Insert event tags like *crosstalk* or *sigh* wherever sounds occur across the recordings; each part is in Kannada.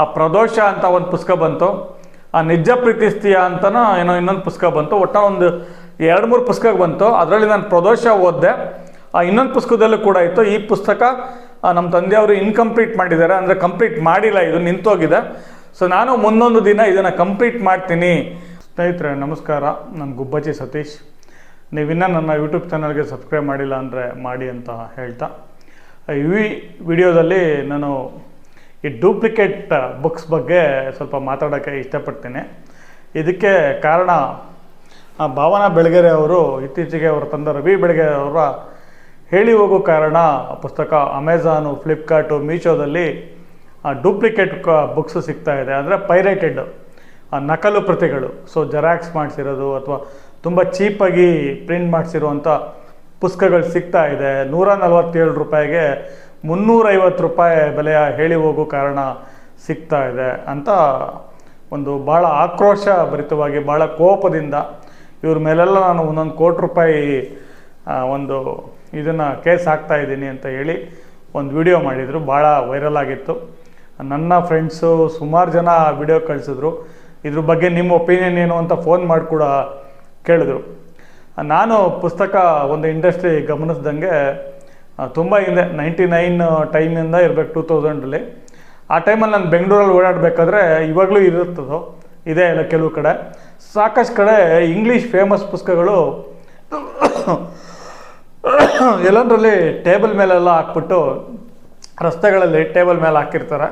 ಆ ಪ್ರದೋಷ ಅಂತ ಒಂದು ಪುಸ್ತಕ ಬಂತು, ಆ ನಿಜ ಪ್ರೀತಿಸ್ತೀಯ ಅಂತನೋ ಏನೋ ಇನ್ನೊಂದು ಪುಸ್ತಕ ಬಂತು. ಒಟ್ಟ ಒಂದು ಎರಡು ಮೂರು ಪುಸ್ತಕ ಬಂತು. ಅದರಲ್ಲಿ ನಾನು ಪ್ರದೋಷ ಓದಿದೆ. ಆ ಇನ್ನೊಂದು ಪುಸ್ತಕದಲ್ಲೂ ಕೂಡ ಇತ್ತು. ಈ ಪುಸ್ತಕ ನಮ್ಮ ತಂದೆಯವರು ಇನ್ಕಂಪ್ಲೀಟ್ ಮಾಡಿದ್ದಾರೆ. ಅಂದರೆ ಕಂಪ್ಲೀಟ್ ಮಾಡಿಲ್ಲ, ಇದು ನಿಂತೋಗಿದೆ. ಸೊ ನಾನು ಮುಂದೊಂದು ದಿನ ಇದನ್ನು ಕಂಪ್ಲೀಟ್ ಮಾಡ್ತೀನಿ. ಸ್ನೇಹಿತರೆ, ನಮಸ್ಕಾರ. ನಾನು ಗುಬ್ಬಚ್ಚಿ ಸತೀಶ್. ನೀವಿನ್ನೂ ನನ್ನ ಯೂಟ್ಯೂಬ್ ಚಾನಲ್ಗೆ ಸಬ್ಸ್ಕ್ರೈಬ್ ಮಾಡಿಲ್ಲ ಅಂದರೆ ಮಾಡಿ ಅಂತ ಹೇಳ್ತಾ. ಈ ವಿಡಿಯೋದಲ್ಲಿ ನಾನು ಈ ಡೂಪ್ಲಿಕೇಟ್ ಬುಕ್ಸ್ ಬಗ್ಗೆ ಸ್ವಲ್ಪ ಮಾತಾಡೋಕ್ಕೆ ಇಷ್ಟಪಡ್ತೀನಿ. ಇದಕ್ಕೆ ಕಾರಣ ಭಾವನಾ ಬೆಳಗೆರೆ ಅವರು ಇತ್ತೀಚೆಗೆ ಅವರ ತಂದ ರವಿ ಬೆಳಗೆರೆ ಅವರ ಹೇಳಿ ಹೋಗೋ ಕಾರಣ, ಪುಸ್ತಕ ಅಮೆಝಾನು ಫ್ಲಿಪ್ಕಾರ್ಟು ಮೀಶೋದಲ್ಲಿ ಡೂಪ್ಲಿಕೇಟ್ ಬುಕ್ಸ್ ಸಿಗ್ತಾ ಇದೆ. ಅಂದರೆ ಪೈರೇಟೆಡ್ ನಕಲು ಪ್ರತಿಗಳು. ಸೊ ಜೆರಾಕ್ಸ್ ಮಾಡಿಸಿರೋದು ಅಥವಾ ತುಂಬ ಚೀಪಾಗಿ ಪ್ರಿಂಟ್ ಮಾಡಿಸಿರುವಂಥ ಪುಸ್ತಕಗಳು ಸಿಗ್ತಾ ಇದೆ. ನೂರ ನಲವತ್ತೇಳು ರೂಪಾಯಿಗೆ ಮುನ್ನೂರೈವತ್ತು ರೂಪಾಯಿ ಬೆಲೆಯ ಹೇಳಿ ಹೋಗೋ ಕಾರಣ ಸಿಗ್ತಾ ಇದೆ ಅಂತ ಒಂದು ಭಾಳ ಆಕ್ರೋಶ ಭರಿತವಾಗಿ ಭಾಳ ಕೋಪದಿಂದ ಇವ್ರ ಮೇಲೆಲ್ಲ ನಾನು ಒಂದೊಂದು ಕೋಟಿ ರೂಪಾಯಿ ಒಂದು ಇದನ್ನು ಕೇಸ್ ಹಾಕ್ತಾ ಇದ್ದೀನಿ ಅಂತ ಹೇಳಿ ಒಂದು ವಿಡಿಯೋ ಮಾಡಿದರು. ಭಾಳ ವೈರಲ್ ಆಗಿತ್ತು. ನನ್ನ ಫ್ರೆಂಡ್ಸು ಸುಮಾರು ಜನ ವಿಡಿಯೋ ಕಳಿಸಿದ್ರು. ಇದ್ರ ಬಗ್ಗೆ ನಿಮ್ಮ ಒಪಿನಿಯನ್ ಏನು ಅಂತ ಫೋನ್ ಮಾಡಿ ಕೂಡ ಕೇಳಿದ್ರು. ನಾನು ಪುಸ್ತಕ ಒಂದು ಇಂಡಸ್ಟ್ರಿ ಗಮನಿಸ್ದಂಗೆ ತುಂಬ ಹಿಂದೆ ನೈಂಟಿ ನೈನ್ ಟೈಮಿಂದ ಇರಬೇಕು ಟೂ ತೌಸಂಡಲ್ಲಿ ಆ ಟೈಮಲ್ಲಿ ನಾನು ಬೆಂಗಳೂರಲ್ಲಿ ಓಡಾಡಬೇಕಾದ್ರೆ ಇವಾಗಲೂ ಇರುತ್ತದೋ, ಇದೆ ಇಲ್ಲ ಕೆಲವು ಕಡೆ. ಸಾಕಷ್ಟು ಕಡೆ ಇಂಗ್ಲೀಷ್ ಫೇಮಸ್ ಪುಸ್ತಕಗಳು *coughs* ಎಲ್ಲಂದ್ರಲ್ಲಿ ಟೇಬಲ್ ಮೇಲೆಲ್ಲ ಹಾಕ್ಬಿಟ್ಟು ರಸ್ತೆಗಳಲ್ಲಿ ಟೇಬಲ್ ಮೇಲೆ ಹಾಕಿರ್ತಾರೆ.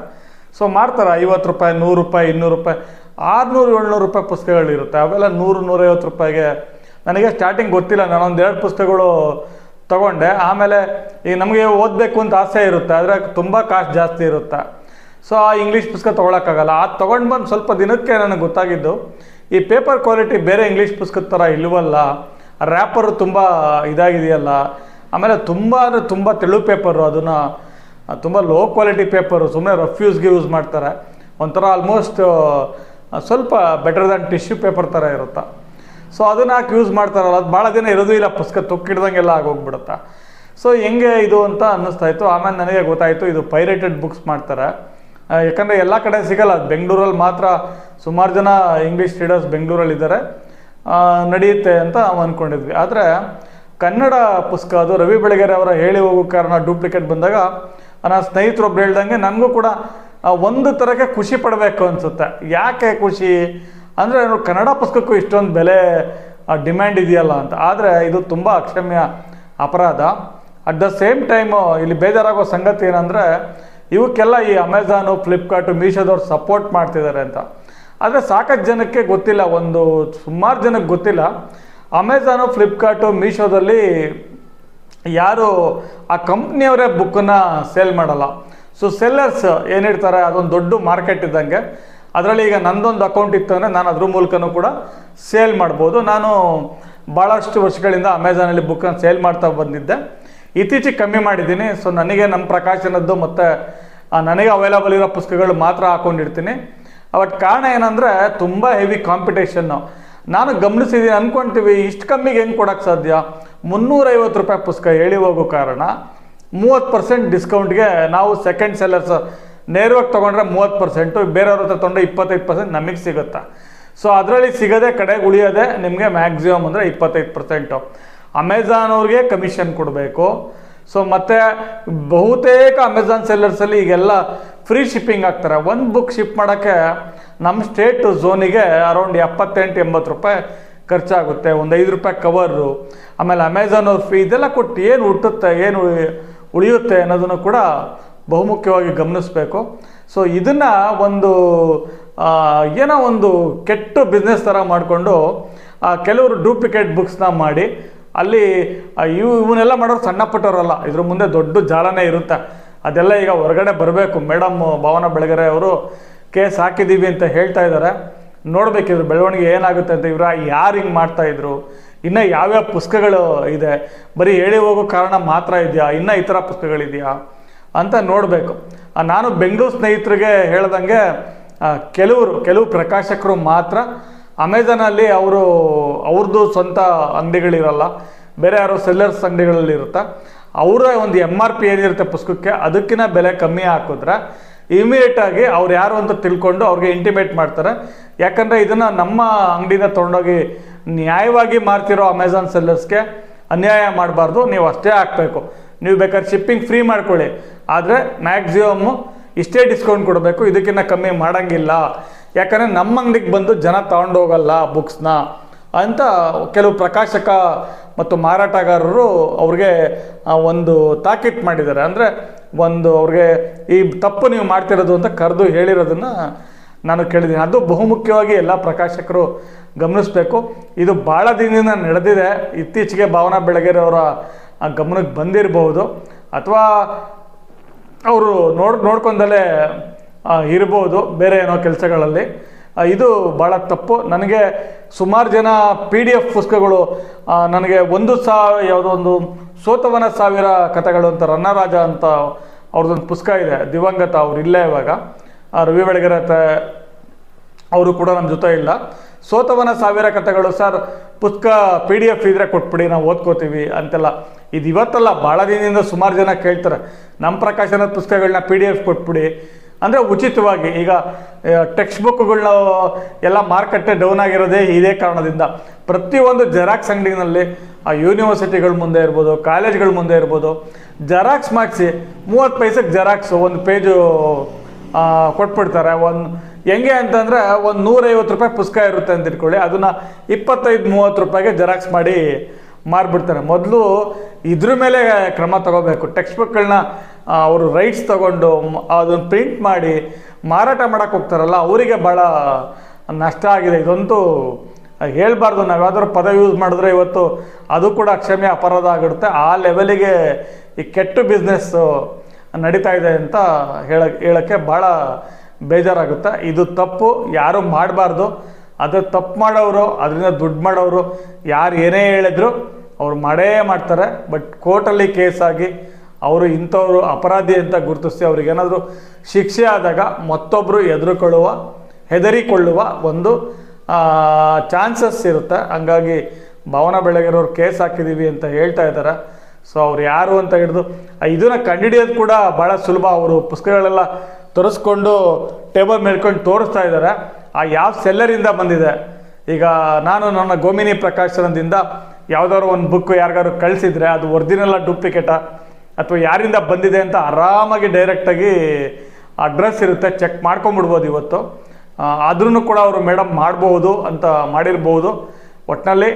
ಸೊ ಮಾರ್ತಾರೆ, ಐವತ್ತು ರೂಪಾಯಿ, ನೂರು ರೂಪಾಯಿ, ಇನ್ನೂರು ರೂಪಾಯಿ, ಆರುನೂರು, ಏಳ್ನೂರು ರೂಪಾಯಿ ಪುಸ್ತಕಗಳಿರುತ್ತೆ. ಅವೆಲ್ಲ ನೂರು, ನೂರೈವತ್ತು ರೂಪಾಯಿಗೆ. ನನಗೆ ಸ್ಟಾರ್ಟಿಂಗ್ ಗೊತ್ತಿಲ್ಲ, ನಾನೊಂದು ಎರಡು ಪುಸ್ತಕಗಳು ತಗೊಂಡೆ. ಆಮೇಲೆ ಈಗ ನಮಗೆ ಓದಬೇಕು ಅಂತ ಆಸೆ ಇರುತ್ತೆ, ಆದರೆ ತುಂಬ ಕಾಸ್ಟ್ ಜಾಸ್ತಿ ಇರುತ್ತೆ. ಸೊ ಆ ಇಂಗ್ಲೀಷ್ ಪುಸ್ತಕ ತೊಗೊಳಕ್ಕಾಗಲ್ಲ. ಆ ತೊಗೊಂಡು ಬಂದು ಸ್ವಲ್ಪ ದಿನಕ್ಕೆ ನನಗೆ ಗೊತ್ತಾಗಿದ್ದು, ಈ ಪೇಪರ್ ಕ್ವಾಲಿಟಿ ಬೇರೆ ಇಂಗ್ಲೀಷ್ ಪುಸ್ತಕದ ಥರ ಇಲ್ಲವಲ್ಲ ರ್ಯಾಪರು ತುಂಬ ಇದಾಗಿದೆಯಲ್ಲ, ಆಮೇಲೆ ತುಂಬ ಅಂದರೆ ತುಂಬ ತೆಳು ಪೇಪರು ಅದನ್ನು ತುಂಬ ಲೋ ಕ್ವಾಲಿಟಿ ಪೇಪರು ಸುಮ್ಮನೆ ರಫ್ ಯೂಸ್ಗೆ ಯೂಸ್ ಮಾಡ್ತಾರೆ. ಒಂಥರ ಆಲ್ಮೋಸ್ಟ್ ಸ್ವಲ್ಪ ಬೆಟರ್ ದ್ಯಾನ್ ಟಿಶ್ಯೂ ಪೇಪರ್ ಥರ ಇರುತ್ತೆ. ಸೊ ಅದನ್ನ ಹಾಕಿ ಯೂಸ್ ಮಾಡ್ತಾರಲ್ಲ ಅದು ಭಾಳ ದಿನ ಇರೋದು ಇಲ್ಲ ಪುಸ್ತಕ ತುಕ್ಕಿಡ್ದಂಗೆಲ್ಲ ಆಗೋಗ್ಬಿಡುತ್ತೆ. ಸೊ ಹೆಂಗೆ ಇದು ಅಂತ ಅನ್ನಿಸ್ತಾ ಇತ್ತು ಆಮೇಲೆ ನನಗೆ ಗೊತ್ತಾಯಿತು ಇದು ಪೈರೇಟೆಡ್ ಬುಕ್ಸ್ ಮಾಡ್ತಾರೆ. ಯಾಕಂದರೆ ಎಲ್ಲ ಕಡೆ ಸಿಗಲ್ಲ ಬೆಂಗಳೂರಲ್ಲಿ ಮಾತ್ರ ಸುಮಾರು ಜನ ಇಂಗ್ಲೀಷ್ ರೀಡರ್ಸ್ ಬೆಂಗಳೂರಲ್ಲಿ ಇದ್ದಾರೆ ಆ, ನಡೆಯುತ್ತೆ ಅಂತ ಅಂದ್ಕೊಂಡಿದ್ವಿ ಆದರೆ ಕನ್ನಡ ಪುಸ್ತಕ ಅದು ರವಿ ಬೆಳಗೆರೆ ಅವರ ಹೇಳಿ ಹೋಗೋ ಕಾರಣ ಡೂಪ್ಲಿಕೇಟ್ ಬಂದಾಗ ನನ್ನ ಸ್ನೇಹಿತರೊಬ್ರು ಹೇಳ್ದಂಗೆ ನನಗೂ ಕೂಡ ಒಂದು ಥರಕ್ಕೆ ಖುಷಿ ಪಡಬೇಕು ಅನಿಸುತ್ತೆ. ಯಾಕೆ ಖುಷಿ? ಅಂದರೆ ಕನ್ನಡ ಪುಸ್ತಕಕ್ಕೂ ಇಷ್ಟೊಂದು ಬೆಲೆ ಡಿಮ್ಯಾಂಡ್ ಇದೆಯಲ್ಲ ಅಂತ. ಆದರೆ ಇದು ತುಂಬ ಅಕ್ಷಮ್ಯ ಅಪರಾಧ. ಅಟ್ ದ ಸೇಮ್ ಟೈಮು ಇಲ್ಲಿ ಬೇಜಾರಾಗೋ ಸಂಗತಿ ಏನಂದರೆ, ಇವಕ್ಕೆಲ್ಲ ಈ ಅಮೆಝಾನು ಫ್ಲಿಪ್ಕಾರ್ಟು ಮೀಶೋದವ್ರು ಸಪೋರ್ಟ್ ಮಾಡ್ತಿದ್ದಾರೆ ಅಂತ. ಆದರೆ ಸಾಕಷ್ಟು ಜನಕ್ಕೆ ಗೊತ್ತಿಲ್ಲ, ಒಂದು ಸುಮಾರು ಜನಕ್ಕೆ ಗೊತ್ತಿಲ್ಲ. ಅಮೆಝಾನು ಫ್ಲಿಪ್ಕಾರ್ಟು ಮೀಶೋದಲ್ಲಿ ಯಾರು ಆ ಕಂಪ್ನಿಯವರೇ ಬುಕ್ಕನ್ನ ಸೇಲ್ ಮಾಡಲ್ಲ. ಸೊ ಸೆಲ್ಲರ್ಸ್ ಏನಿರ್ತಾರೆ ಅದೊಂದು ದೊಡ್ಡ ಮಾರ್ಕೆಟ್ ಇದ್ದಂಗೆ. ಅದರಲ್ಲಿ ಈಗ ನಂದೊಂದು ಅಕೌಂಟ್ ಇತ್ತು ಅಂದರೆ ನಾನು ಅದ್ರ ಮೂಲಕನೂ ಕೂಡ ಸೇಲ್ ಮಾಡ್ಬೋದು. ನಾನು ಭಾಳಷ್ಟು ವರ್ಷಗಳಿಂದ ಅಮೆಝಾನಲ್ಲಿ ಬುಕ್ಕನ್ನು ಸೇಲ್ ಮಾಡ್ತಾ ಬಂದಿದ್ದೆ. ಇತ್ತೀಚೆಗೆ ಕಮ್ಮಿ ಮಾಡಿದ್ದೀನಿ. ಸೊ ನನಗೆ ನಮ್ಮ ಪ್ರಕಾಶನದ್ದು ಮತ್ತು ನನಗೆ ಅವೈಲಬಲ್ ಇರೋ ಪುಸ್ತಕಗಳು ಮಾತ್ರ ಹಾಕೊಂಡಿರ್ತೀನಿ. ಬಟ್ ಕಾರಣ ಏನಂದರೆ ತುಂಬ ಹೆವಿ ಕಾಂಪಿಟೇಷನ್ನು ನಾನು ಗಮನಿಸಿದ್ದೀನಿ ಅಂದ್ಕೊಂತೀವಿ ಇಷ್ಟು ಕಮ್ಮಿಗೆ ಹೆಂಗೆ ಕೊಡೋಕ್ಕೆ ಸಾಧ್ಯ? ಮುನ್ನೂರೈವತ್ತು ರೂಪಾಯಿ ಪುಸ್ತಕ ಹೇಳಿ ಹೋಗೋ ಕಾರಣ ಮೂವತ್ತು ಪರ್ಸೆಂಟ್ ಡಿಸ್ಕೌಂಟ್ಗೆ ನಾವು ಸೆಕೆಂಡ್ ಸೆಲ್ಲರ್ಸ್ ನೇರವಾಗಿ ತೊಗೊಂಡ್ರೆ ಮೂವತ್ತು ಪರ್ಸೆಂಟು ಬೇರೆಯವ್ರ ಹತ್ರ ತೊಗೊಂಡ್ರೆ ಇಪ್ಪತ್ತೈದು ಪರ್ಸೆಂಟ್ ನಮಗೆ ಸಿಗುತ್ತೆ? ಸೊ ಅದರಲ್ಲಿ ಸಿಗದೆ ಕಡೆಗೆ ಉಳಿಯೋದೇ ನಿಮಗೆ ಮ್ಯಾಕ್ಸಿಮಮ್ ಅಂದರೆ ಇಪ್ಪತ್ತೈದು ಪರ್ಸೆಂಟು ಅಮೆಝಾನ್ ಅವ್ರಿಗೆ ಕಮಿಷನ್ ಕೊಡಬೇಕು. ಸೊ ಮತ್ತು ಬಹುತೇಕ ಅಮೆಝಾನ್ ಸೆಲ್ಲರ್ಸಲ್ಲಿ ಈಗೆಲ್ಲ ಫ್ರೀ ಶಿಪ್ಪಿಂಗ್ ಆಗ್ತಾರೆ. ಒಂದು ಬುಕ್ ಶಿಪ್ ಮಾಡೋಕ್ಕೆ ನಮ್ಮ ಸ್ಟೇಟ್ ಝೋನಿಗೆ ಅರೌಂಡ್ ಎಪ್ಪತ್ತೆಂಟು ಎಂಬತ್ತು ರೂಪಾಯಿ ಖರ್ಚಾಗುತ್ತೆ. ಒಂದು ಐದು ರೂಪಾಯಿ ಕವರು ಆಮೇಲೆ ಅಮೆಝಾನ್ ಅವ್ರ ಫೀ ಇದೆಲ್ಲ ಕೊಟ್ಟು ಏನು ಹುಟ್ಟುತ್ತೆ, ಏನು ಉಳಿಯುತ್ತೆ ಅನ್ನೋದನ್ನು ಕೂಡ ಬಹುಮುಖ್ಯವಾಗಿ ಗಮನಿಸಬೇಕು. ಸೊ ಇದನ್ನು ಒಂದು ಏನೋ ಒಂದು ಕೆಟ್ಟ ಬಿಸ್ನೆಸ್ ಥರ ಮಾಡಿಕೊಂಡು ಕೆಲವರು ಡೂಪ್ಲಿಕೇಟ್ ಬುಕ್ಸ್ನ ಮಾಡಿ, ಅಲ್ಲಿ ಇವು, ಇವನ್ನೆಲ್ಲ ಮಾಡೋರು ಸಣ್ಣ ಪಟ್ಟವರಲ್ಲ, ಇದ್ರ ಮುಂದೆ ದೊಡ್ಡ ಜಾಲನೇ ಇರುತ್ತೆ. ಅದೆಲ್ಲ ಈಗ ಹೊರಗಡೆ ಬರಬೇಕು. ಮೇಡಮ್, ಭಾವನಾ ಬೆಳಗೆರೆ ಅವರು, ಕೇಸ್ ಹಾಕಿದ್ದೀವಿ ಅಂತ ಹೇಳ್ತಾ ಇದ್ದಾರೆ ನೋಡಬೇಕಿದ್ರು ಬೆಳವಣಿಗೆ ಏನಾಗುತ್ತೆ ಅಂತ ಇವರ, ಯಾರು ಹಿಂಗೆ ಮಾಡ್ತಾ ಇದ್ರು? ಇನ್ನು ಯಾವ್ಯಾವ ಪುಸ್ತಕಗಳು ಇದೆ? ಬರೀ ಹೇಳಿ ಹೋಗೋ ಕಾರಣ ಮಾತ್ರ ಇದೆಯಾ? ಇನ್ನೂ ಇತರ ಪುಸ್ತಕಗಳಿದೆಯಾ? ಅಂತ ನೋಡಬೇಕು. ನಾನು ಬೆಂಗಳೂರು ಸ್ನೇಹಿತರಿಗೆ ಹೇಳ್ದಂಗೆ ಕೆಲವರು, ಕೆಲವು ಪ್ರಕಾಶಕರು ಮಾತ್ರ ಅಮೆಝಾನಲ್ಲಿ ಅವರು, ಅವ್ರದ್ದು ಸ್ವಂತ ಅಂಗಡಿಗಳಿರಲ್ಲ, ಬೇರೆ ಯಾರೋ ಸೆಲ್ಲರ್ಸ್ ಅಂಗಡಿಗಳಲ್ಲಿ ಇರುತ್ತೆ, ಅವರ ಒಂದು ಎಂ ಆರ್ ಪಿ ಏನಿರುತ್ತೆ ಪುಸ್ತಕಕ್ಕೆ ಅದಕ್ಕಿಂತ ಬೆಲೆ ಕಮ್ಮಿ ಹಾಕಿದ್ರೆ ಇಮಿಡಿಯೇಟಾಗಿ ಅವ್ರು ಯಾರು ಅಂತ ತಿಳ್ಕೊಂಡು ಅವ್ರಿಗೆ ಇಂಟಿಮೇಟ್ ಮಾಡ್ತಾರೆ. ಯಾಕಂದರೆ ಇದನ್ನು ನಮ್ಮ ಅಂಗಡಿನ ತೊಗೊಂಡೋಗಿ ನ್ಯಾಯವಾಗಿ ಮಾರ್ತಿರೋ ಅಮೆಝಾನ್ ಸೆಲ್ಲರ್ಸ್ಗೆ ಅನ್ಯಾಯ ಮಾಡಬಾರ್ದು, ನೀವು ಅಷ್ಟೇ ಹಾಕಬೇಕು. ನೀವು ಬೇಕಾದ್ರೆ ಶಿಪ್ಪಿಂಗ್ ಫ್ರೀ ಮಾಡ್ಕೊಳ್ಳಿ. ಆದರೆ ಮ್ಯಾಕ್ಸಿಮಮ್ಮು ಇಷ್ಟೇ ಡಿಸ್ಕೌಂಟ್ ಕೊಡಬೇಕು ಇದಕ್ಕಿಂತ ಕಮ್ಮಿ ಮಾಡೋಂಗಿಲ್ಲ. ಯಾಕಂದರೆ ನಮ್ಮ ಅಂಗಡಿಗೆ ಬಂದು ಜನ ತಗೊಂಡೋಗಲ್ಲ ಬುಕ್ಸ್ನ ಅಂತ ಕೆಲವು ಪ್ರಕಾಶಕ ಮತ್ತು ಮಾರಾಟಗಾರರು ಅವ್ರಿಗೆ ಒಂದು ತಾಕೀತು ಮಾಡಿದ್ದಾರೆ. ಅಂದರೆ ಒಂದು ಅವ್ರಿಗೆ ಈ ತಪ್ಪು ನೀವು ಮಾಡ್ತಿರೋದು ಅಂತ ಕರೆದು ಹೇಳಿರೋದನ್ನು ನಾನು ಕೇಳಿದ್ದೀನಿ. ಅದು ಬಹುಮುಖ್ಯವಾಗಿ ಎಲ್ಲ ಪ್ರಕಾಶಕರು ಗಮನಿಸಬೇಕು. ಇದು ಭಾಳ ದಿನದಿಂದ ನಡೆದಿದೆ. ಇತ್ತೀಚೆಗೆ ಭಾವನಾ ಬೆಳಗೆರೆ ಅವರ, ಆ, ಗಮನಕ್ಕೆ ಬಂದಿರಬಹುದು. ಅಥವಾ ಅವರು ನೋಡ್ ನೋಡ್ಕೊಂಡಲೇ ಇರ್ಬೋದು ಬೇರೆ ಏನೋ ಕೆಲಸಗಳಲ್ಲಿ. ಇದು ಭಾಳ ತಪ್ಪು. ನನಗೆ ಸುಮಾರು ಜನ ಪಿ ಡಿ ಎಫ್ ಪುಸ್ತಕಗಳು ನನಗೆ ಒಂದು ಸಾವಿರ, ಯಾವುದೋ ಒಂದು ಸೋತವನ ಸಾವಿರ ಕಥೆಗಳು ಅಂತ ರನ್ನರಾಜ ಅಂತ ಅವ್ರದ್ದೊಂದು ಪುಸ್ತಕ ಇದೆ, ದಿವಂಗತ ಅವ್ರು ಇಲ್ಲೇ ಇವಾಗ. ರವಿ ಬೆಳಗೆರೆ ಅವರು ಕೂಡ ನಮ್ಮ ಜೊತೆ ಇಲ್ಲ. ಸೋತವನ ಸಾವಿರ ಕಥೆಗಳು, ಸರ್, ಪುಸ್ತಕ ಪಿ ಡಿ ಎಫ್ ಇದ್ರೆ ಕೊಟ್ಬಿಡಿ, ನಾವು ಓದ್ಕೋತೀವಿ ಅಂತೆಲ್ಲ. ಇದು ಇವತ್ತಲ್ಲ ಭಾಳ ದಿನದಿಂದ ಸುಮಾರು ಜನ ಕೇಳ್ತಾರೆ. ನಮ್ಮ ಪ್ರಕಾಶನದ ಪುಸ್ತಕಗಳನ್ನ ಪಿ ಡಿ ಎಫ್ ಕೊಟ್ಬಿಡಿ. ಅಂದರೆ ಉಚಿತವಾಗಿ, ಈಗ ಟೆಕ್ಸ್ಟ್ ಬುಕ್ಗಳನ್ನ ಎಲ್ಲ ಮಾರುಕಟ್ಟೆ ಡೌನ್ ಆಗಿರೋದೇ ಇದೇ ಕಾರಣದಿಂದ. ಪ್ರತಿಯೊಂದು ಜೆರಾಕ್ಸ್ ಅಂಗಡಿನಲ್ಲಿ, ಆ ಯೂನಿವರ್ಸಿಟಿಗಳ ಮುಂದೆ ಇರ್ಬೋದು ಕಾಲೇಜ್ಗಳ ಮುಂದೆ ಇರ್ಬೋದು ಜೆರಾಕ್ಸ್ ಮಾಡಿಸಿ, ಮೂವತ್ತು ಪೈಸೆಗೆ ಜೆರಾಕ್ಸ್ ಒಂದು ಪೇಜು ಕೊಟ್ಬಿಡ್ತಾರೆ. ಒಂದು, ಹೆಂಗೆ ಅಂತಂದರೆ, ಒಂದು ನೂರೈವತ್ತು ರೂಪಾಯಿ ಪುಸ್ತಕ ಇರುತ್ತೆ ಅಂತ ಇಟ್ಕೊಳ್ಳಿ ಅದನ್ನು ಇಪ್ಪತ್ತೈದು, ಮೂವತ್ತು ರೂಪಾಯಿಗೆ ಜೆರಾಕ್ಸ್ ಮಾಡಿ ಮಾರ್ಬಿಡ್ತಾರೆ. ಮೊದಲು ಇದ್ರ ಮೇಲೆ ಕ್ರಮ ತಗೋಬೇಕು. ಟೆಕ್ಸ್ಟ್ ಬುಕ್ಗಳನ್ನ ಅವರು ರೈಟ್ಸ್ ತಗೊಂಡು ಅದನ್ನು ಪ್ರಿಂಟ್ ಮಾಡಿ, ಮಾರಾಟ ಮಾಡೋಕ್ಕೆ ಹೋಗ್ತಾರಲ್ಲ, ಅವರಿಗೆ ಭಾಳ ನಷ್ಟ ಆಗಿದೆ. ಇದಂತೂ ಹೇಳಬಾರ್ದು. ನಾವು ಪದ ಯೂಸ್ ಮಾಡಿದ್ರೆ ಇವತ್ತು ಅದು ಕೂಡ ಕ್ಷಮೆ ಅಪರಾಧ ಆಗಿರುತ್ತೆ. ಆ ಲೆವೆಲಿಗೆ ಈ ಕೆಟ್ಟು ಬಿಸ್ನೆಸ್ಸು ನಡೀತಾ ಇದೆ ಅಂತ ಹೇಳ, ಹೇಳೋಕ್ಕೆ ಭಾಳ ಬೇಜಾರಾಗುತ್ತೆ. ಇದು ತಪ್ಪು. ಯಾರು ಮಾಡಬಾರ್ದು. ಅದು ತಪ್ಪು ಮಾಡೋರು, ಅದರಿಂದ ದುಡ್ಡು ಮಾಡೋರು, ಯಾರು ಏನೇ ಹೇಳಿದ್ರು ಅವ್ರು ಮಾಡೇ ಮಾಡ್ತಾರೆ ಬಟ್ ಕೋರ್ಟಲ್ಲಿ ಕೇಸ್ ಆಗಿ ಅವರು ಇಂಥವರು ಅಪರಾಧಿ ಅಂತ ಗುರುತಿಸಿ ಅವ್ರಿಗೇನಾದರೂ ಶಿಕ್ಷೆ ಆದಾಗ ಮತ್ತೊಬ್ಬರು ಎದುರುಕೊಳ್ಳುವ, ಹೆದರಿಕೊಳ್ಳುವ ಒಂದು ಚಾನ್ಸಸ್ ಇರುತ್ತೆ. ಹಂಗಾಗಿ ಭಾವನಾ ಬೆಳಗೆರವ್ರು ಕೇಸ್ ಹಾಕಿದ್ದೀವಿ ಅಂತ ಹೇಳ್ತಾ ಇದ್ದಾರೆ. ಸೊ ಅವ್ರು ಯಾರು ಅಂತ ಹಿಡಿದು ಇದನ್ನ ಕಂಡುಹಿಡಿಯೋದು ಕೂಡ ಭಾಳ ಸುಲಭ. ಅವರು ಪುಸ್ತಕಗಳೆಲ್ಲ ತೋರಿಸ್ಕೊಂಡು ಟೇಬಲ್ ಮೇಲ್ಕೊಂಡು ತೋರಿಸ್ತಾ ಇದ್ದಾರೆ. ಆ, ಯಾವ ಸೆಲ್ಲರಿಂದ ಬಂದಿದೆ. ಈಗ ನಾನು ನನ್ನ ಗೋಮಿನಿ ಪ್ರಕಾಶನದಿಂದ ಯಾವ್ದಾದ್ರು ಒಂದು ಬುಕ್ ಯಾರಿಗಾದ್ರು ಕಳಿಸಿದ್ರೆ ಅದು ಒರಿಜಿನಲ್ಲ ಡೂಪ್ಲಿಕೇಟಾ ಅಥವಾ ಯಾರಿಂದ ಬಂದಿದೆ ಅಂತ ಆರಾಮಾಗಿ ಡೈರೆಕ್ಟಾಗಿ ಅಡ್ರೆಸ್ ಇರುತ್ತೆ ಚೆಕ್ ಮಾಡ್ಕೊಂಬಿಡ್ಬೋದು ಇವತ್ತು. ಆದ್ರೂ ಕೂಡ ಅವರು ಮೇಡಮ್ ಮಾಡ್ಬೋದು ಅಂತ ಮಾಡಿರ್ಬೋದು. ಒಟ್ಟಿನಲ್ಲಿ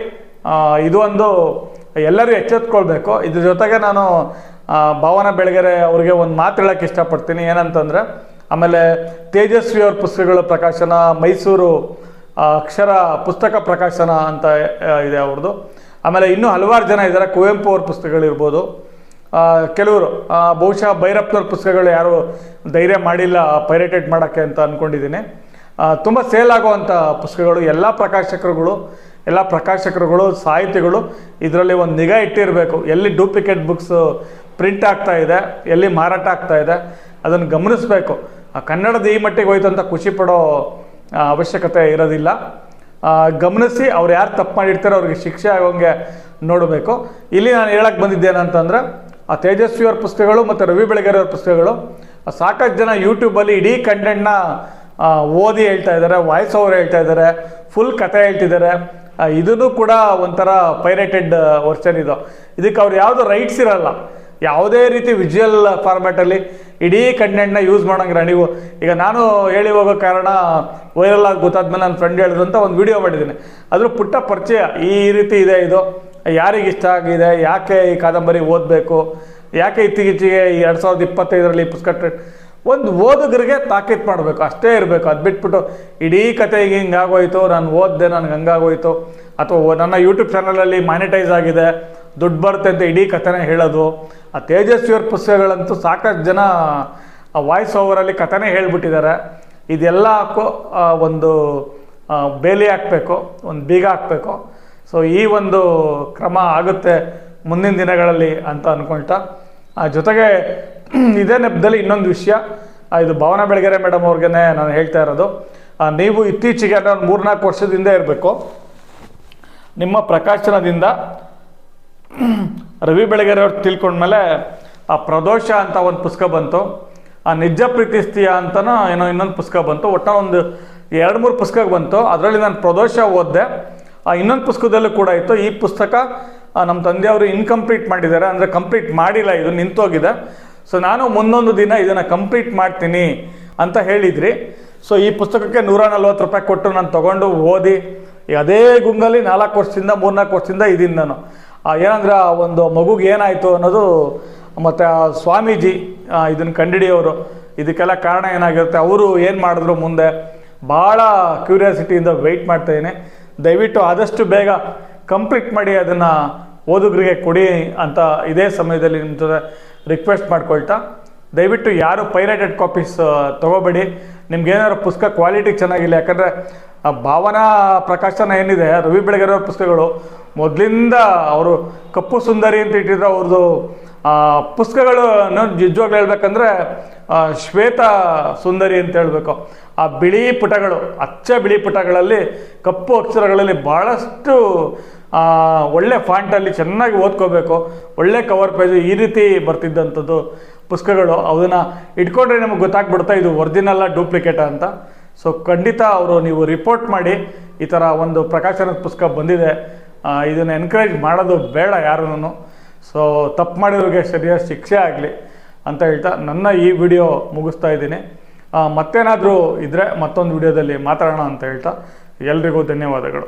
ಇದು ಒಂದು ಎಲ್ಲರೂ ಎಚ್ಚೆತ್ಕೊಳ್ಬೇಕು. ಇದ್ರ ಜೊತೆಗೆ ನಾನು ಭಾವನಾ ಬೆಳಗೆರೆ ಅವ್ರಿಗೆ ಒಂದು ಮಾತು ಹೇಳಕ್ಕೆ ಇಷ್ಟಪಡ್ತೀನಿ. ಏನಂತಂದರೆ, ಆಮೇಲೆ ತೇಜಸ್ವಿ ಅವ್ರ ಪುಸ್ತಕಗಳ ಪ್ರಕಾಶನ, ಮೈಸೂರು ಅಕ್ಷರ ಪುಸ್ತಕ ಪ್ರಕಾಶನ ಅಂತ ಇದೆ ಅವ್ರದ್ದು ಆಮೇಲೆ ಇನ್ನೂ ಹಲವಾರು ಜನ ಇದ್ದಾರೆ. ಕುವೆಂಪು ಅವ್ರ ಪುಸ್ತಕಗಳಿರ್ಬೋದು ಕೆಲವರು ಬಹುಶಃ ಭೈರಪ್ಪನವ್ರ ಪುಸ್ತಕಗಳು ಯಾರು ಧೈರ್ಯ ಮಾಡಿಲ್ಲ, ಪೈರೇಟೆಡ್ ಮಾಡೋಕ್ಕೆ ಅಂತ ಅಂದ್ಕೊಂಡಿದ್ದೀನಿ ತುಂಬ ಸೇಲ್ ಆಗುವಂಥ ಪುಸ್ತಕಗಳು, ಎಲ್ಲ ಪ್ರಕಾಶಕರುಗಳು ಎಲ್ಲ ಪ್ರಕಾಶಕರುಗಳು, ಸಾಹಿತಿಗಳು ಇದರಲ್ಲಿ ಒಂದು ನಿಗಾ ಇಟ್ಟಿರಬೇಕು. ಎಲ್ಲಿ ಡೂಪ್ಲಿಕೇಟ್ ಬುಕ್ಸ್ ಪ್ರಿಂಟ್ ಆಗ್ತಾ ಇದೆ, ಎಲ್ಲಿ ಮಾರಾಟ ಆಗ್ತಾ ಇದೆ, ಅದನ್ನು ಗಮನಿಸಬೇಕು. ಕನ್ನಡದ ಈ ಮಟ್ಟಿಗೆ ಹೋಯ್ತು ಅಂತ ಖುಷಿ ಪಡೋ ಅವಶ್ಯಕತೆ ಇರೋದಿಲ್ಲ. ಗಮನಿಸಿ ಅವ್ರು ಯಾರು ತಪ್ಪು ಮಾಡಿರ್ತಾರೋ ಅವ್ರಿಗೆ ಶಿಕ್ಷೆ ಆಗೋಂಗೆ ನೋಡಬೇಕು. ಇಲ್ಲಿ ನಾನು ಹೇಳಕ್ಕೆ ಬಂದಿದ್ದೇನಂತಂದ್ರೆ, ಆ ತೇಜಸ್ವಿ ಅವ್ರ ಪುಸ್ತಕಗಳು ಮತ್ತು ರವಿ ಬೆಳಗೆರೆ ಅವ್ರ ಪುಸ್ತಕಗಳು ಸಾಕಷ್ಟು ಜನ ಯೂಟ್ಯೂಬಲ್ಲಿ ಇಡೀ ಕಂಟೆಂಟ್ನ ಓದಿ ಹೇಳ್ತಾ ಇದ್ದಾರೆ ವಾಯ್ಸ್ ಓವರ್ ಹೇಳ್ತಾ ಇದ್ದಾರೆ ಫುಲ್ ಕತೆ ಹೇಳ್ತಿದ್ದಾರೆ. ಇದನ್ನು ಕೂಡ ಒಂಥರ ಪೈರೇಟೆಡ್ ವರ್ಷನ್ ಇದು. ಇದಕ್ಕೆ ಅವ್ರು ಯಾವುದು ರೈಟ್ಸ್ ಇರಲ್ಲ. ಯಾವುದೇ ರೀತಿ ವಿಜುವಲ್ ಫಾರ್ಮ್ಯಾಟಲ್ಲಿ ಇಡೀ ಕಂಟೆಂಟ್ನ ಯೂಸ್ ಮಾಡೋಂಗಿಲ್ಲ. ನೀವು ಈಗ ನಾನು ಹೇಳಿ ಹೋಗೋ ಕಾರಣ ವೈರಲ್ ಆಗಿ ಗೊತ್ತಾದ್ಮೇಲೆ ನನ್ನ ಫ್ರೆಂಡ್ ಹೇಳಿದ್ರು ಅಂತ ಒಂದು ವಿಡಿಯೋ ಮಾಡಿದ್ದೀನಿ. ಅದ್ರ ಪುಟ್ಟ ಪರಿಚಯ. ಈ ರೀತಿ ಇದೆ ಇದು. ಯಾರಿಗೆ ಇಷ್ಟ ಆಗಿದೆ? ಯಾಕೆ ಈ ಕಾದಂಬರಿ ಓದಬೇಕು? ಯಾಕೆ ಇತ್ತೀಚೆಗೆ ಈ ಎರಡು ಸಾವಿರದ ಇಪ್ಪತ್ತೈದರಲ್ಲಿ ಪುಸ್ತಕ ಒಂದು ಓದುಗರಿಗೆ ತಾಕೀತು ಮಾಡಬೇಕು. ಅಷ್ಟೇ ಇರಬೇಕು. ಅದು ಬಿಟ್ಬಿಟ್ಟು ಇಡೀ ಕತೆ ಈಗ ಹಿಂಗಾಗೋಯ್ತು. ನಾನು ಓದಿದೆ, ನನಗೆ ಹಂಗಾಗೋಯ್ತು. ಅಥವಾ ನನ್ನ ಯೂಟ್ಯೂಬ್ ಚಾನಲಲ್ಲಿ ಮಾನಿಟೈಸ್ ಆಗಿದೆ. ದುಡ್ಡು ಬರುತ್ತೆ ಅಂತ ಇಡೀ ಕಥೆನೇ ಹೇಳೋದು ಆ ತೇಜಸ್ವಿಯವ್ರ ಪುಸ್ತಕಗಳಂತೂ ಸಾಕಷ್ಟು ಜನ ಆ ವಾಯ್ಸ್ ಓವರಲ್ಲಿ ಕಥೆನೇ ಹೇಳ್ಬಿಟ್ಟಿದ್ದಾರೆ. ಇದೆಲ್ಲ ಹಾಕೋ ಒಂದು ಬೇಲಿ ಹಾಕಬೇಕು ಒಂದು ಬೀಗ ಹಾಕಬೇಕು. ಸೊ ಈ ಒಂದು ಕ್ರಮ ಆಗುತ್ತೆ ಮುಂದಿನ ದಿನಗಳಲ್ಲಿ ಅಂತ ಅಂದ್ಕೊಳ್ತಾ ಆ, ಜೊತೆಗೆ *clears throat* ಇದೇ ನೆಪದಲ್ಲಿ ಇನ್ನೊಂದು ವಿಷಯ ಇದು ಭಾವನಾ ಬೆಳಗೆರೆ ಮೇಡಮ್ ಅವ್ರಿಗೆ ನಾನು ಹೇಳ್ತಾ ಇರೋದು. ನೀವು ಇತ್ತೀಚೆಗೆ ಅಂದರೆ ಒಂದು ಮೂರ್ನಾಲ್ಕು ವರ್ಷದಿಂದ ಇರಬೇಕು. ನಿಮ್ಮ ಪ್ರಕಾಶನದಿಂದ ರವಿ ಬೆಳಗೆರೆ ಅವ್ರು ತಿಳ್ಕೊಂಡ್ಮೇಲೆ, ಆ ಪ್ರದೋಷ ಅಂತ ಒಂದು ಪುಸ್ತಕ ಬಂತು. ಆ ನಿಜ ಪ್ರೀತಿಸ್ತೀಯ ಅಂತನೋ ಏನೋ ಇನ್ನೊಂದು ಪುಸ್ತಕ ಬಂತು. ಒಟ್ಟ ಒಂದು ಎರಡು ಮೂರು ಪುಸ್ತಕ ಬಂತು. ಅದರಲ್ಲಿ ನಾನು ಪ್ರದೋಷ ಓದಿದೆ. ಆ ಇನ್ನೊಂದು ಪುಸ್ತಕದಲ್ಲೂ ಕೂಡ ಇತ್ತು. ಈ ಪುಸ್ತಕ ನಮ್ಮ ತಂದೆಯವರು ಇನ್ಕಂಪ್ಲೀಟ್ ಮಾಡಿದ್ದಾರೆ. ಅಂದರೆ ಕಂಪ್ಲೀಟ್ ಮಾಡಿಲ್ಲ, ಇದು ನಿಂತೋಗಿದೆ. ಸೊ ನಾನು ಮುಂದೊಂದು ದಿನ ಇದನ್ನು ಕಂಪ್ಲೀಟ್ ಮಾಡ್ತೀನಿ ಅಂತ ಹೇಳಿದ್ರಿ. ಸೊ ಈ ಪುಸ್ತಕಕ್ಕೆ ನೂರ ನಲ್ವತ್ತು ರೂಪಾಯಿ ಕೊಟ್ಟು ನಾನು ತೊಗೊಂಡು ಓದಿ ಅದೇ ಗುಂಗಲ್ಲಿ ನಾಲ್ಕು ವರ್ಷದಿಂದ, ಮೂರ್ನಾಲ್ಕು ವರ್ಷದಿಂದ ಇದ್ದೀನಿ ನಾನು. ಏನಂದ್ರೆ ಆ ಒಂದು ಮಗುಗೆ ಏನಾಯಿತು ಅನ್ನೋದು ಮತ್ತು ಆ ಸ್ವಾಮೀಜಿ ಇದನ್ನು ಕಂಡಿಡಿಯೋರು ಇದಕ್ಕೆಲ್ಲ ಕಾರಣ ಏನಾಗಿರುತ್ತೆ, ಅವರು ಏನು ಮಾಡಿದ್ರು ಮುಂದೆ? ಭಾಳ ಕ್ಯೂರಿಯಾಸಿಟಿಯಿಂದ ವೆಯ್ಟ್ ಮಾಡ್ತಾಯಿದ್ದೀನಿ ದಯವಿಟ್ಟು ಆದಷ್ಟು ಬೇಗ ಕಂಪ್ಲೀಟ್ ಮಾಡಿ ಅದನ್ನು ಓದುಗರಿಗೆ ಕೊಡಿ ಅಂತ ಇದೇ ಸಮಯದಲ್ಲಿ ನಿಮ್ಮ ಜೊತೆ ರಿಕ್ವೆಸ್ಟ್ ಮಾಡ್ಕೊಳ್ತಾ. ದಯವಿಟ್ಟು ಯಾರು ಪೈರೇಟೆಡ್ ಕಾಪೀಸ್ ತೊಗೋಬೇಡಿ. ನಿಮ್ಗೇನಾದ್ರು ಪುಸ್ತಕ ಕ್ವಾಲಿಟಿ ಚೆನ್ನಾಗಿಲ್ಲ. ಯಾಕಂದರೆ ಭಾವನಾ ಪ್ರಕಾಶನ ಏನಿದೆ, ರವಿ ಬೆಳಗೆರೆ ಪುಸ್ತಕಗಳು ಮೊದಲಿಂದ ಅವರು ಕಪ್ಪು ಸುಂದರಿ ಅಂತ ಇಟ್ಟಿದ್ರು ಅವ್ರದ್ದು ಪುಸ್ತಕಗಳು ನಿಜವಾಗ್ಲೂ ಹೇಳ್ಬೇಕಂದ್ರೆ ಶ್ವೇತ ಸುಂದರಿ ಅಂತ ಹೇಳಬೇಕು. ಆ ಬಿಳಿ ಪುಟಗಳು, ಅಚ್ಚ ಬಿಳಿ ಪುಟಗಳಲ್ಲಿ ಕಪ್ಪು ಅಕ್ಷರಗಳಲ್ಲಿ ಭಾಳಷ್ಟು ಒಳ್ಳೆ ಫಾಂಟಲ್ಲಿ ಚೆನ್ನಾಗಿ ಓದ್ಕೋಬೇಕು. ಒಳ್ಳೆ ಕವರ್ ಪೇಜ್ ಈ ರೀತಿ ಬರ್ತಿದ್ದಂಥದ್ದು ಪುಸ್ತಕಗಳು. ಅದನ್ನು ಇಟ್ಕೊಂಡ್ರೆ ನಮಗೆ ಗೊತ್ತಾಗ್ಬಿಡ್ತಾ ಇದು ಒರಿಜಿನಲ್ಲ ಡೂಪ್ಲಿಕೇಟ ಅಂತ. ಸೊ ಖಂಡಿತ ಅವರು ನೀವು ರಿಪೋರ್ಟ್ ಮಾಡಿ, ಈ ಥರ ಒಂದು ಪ್ರಕಾಶನದ ಪುಸ್ತಕ ಬಂದಿದೆ. ಇದನ್ನು ಎನ್ಕರೇಜ್ ಮಾಡೋದು ಬೇಡ ಯಾರೂ ಸೊ ತಪ್ಪು ಮಾಡಿರೋರಿಗೆ ಸರಿಯಾದ ಶಿಕ್ಷೆ ಆಗಲಿ ಅಂತ ಹೇಳ್ತಾ ನನ್ನ ಈ ವಿಡಿಯೋ ಮುಗಿಸ್ತಾ ಇದ್ದೀನಿ. ಮತ್ತೇನಾದರೂ ಇದ್ದರೆ ಮತ್ತೊಂದು ವಿಡಿಯೋದಲ್ಲಿ ಮಾತಾಡೋಣ ಅಂತ ಹೇಳ್ತಾ. ಎಲ್ರಿಗೂ ಧನ್ಯವಾದಗಳು.